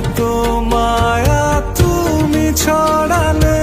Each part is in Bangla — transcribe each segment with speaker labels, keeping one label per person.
Speaker 1: এত মায়া তুমি ছড়ালে।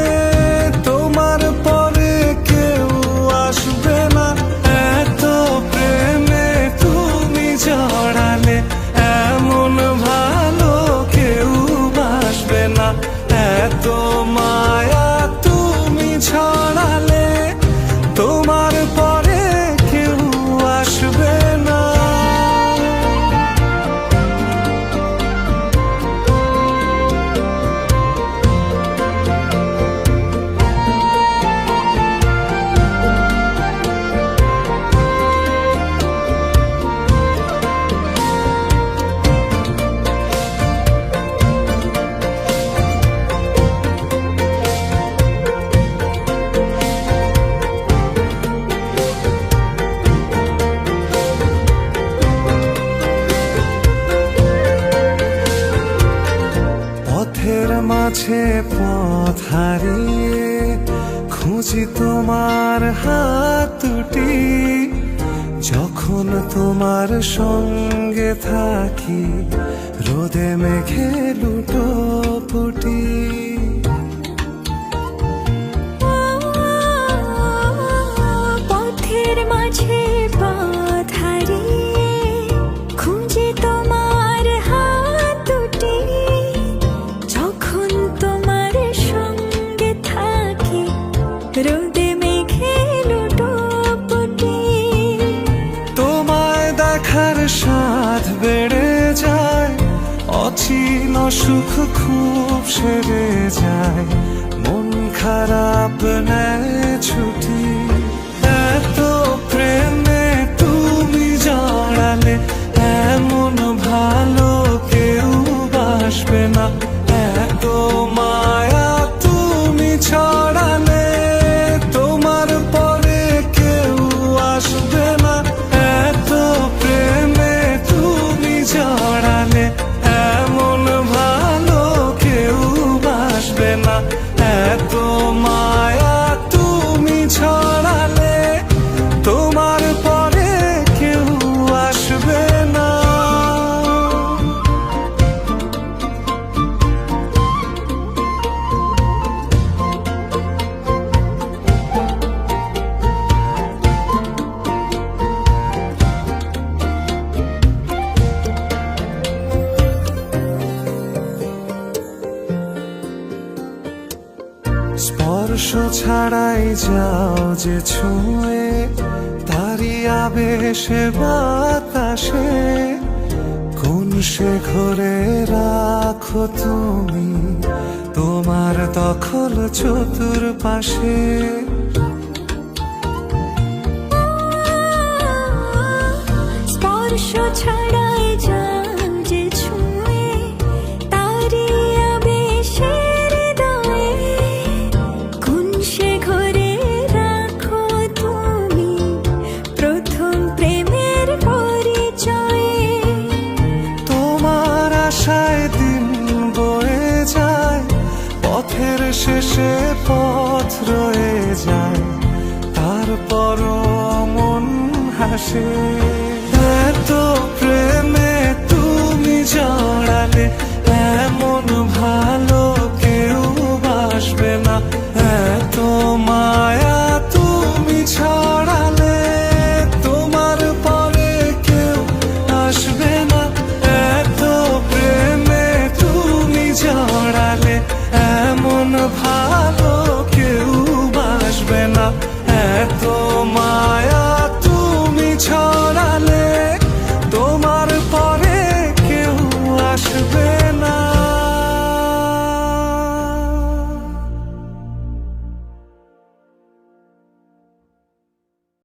Speaker 1: মাঝে পথ হারিয়ে খুঁজি তোমার হাত দুটি। যখন তোমার সঙ্গে থাকি, রোদে মেঘে লুটো ফুটি স্বাদ বেড়ে যায় অচিন সুখ খুব সেরে যায়। মন খারাপ নেয় ছুটি ছাড়াই যাও যে ছুঁয়ে তারি আবেশে বাতাসে। কোন সে ঘরে রাখো তুমি তোমার দখল চতুর পাশে?
Speaker 2: স্পর্শ ছাড়াই
Speaker 1: শেষে পথ রয়ে যায় তারপর মন হাসে। এত প্রেমে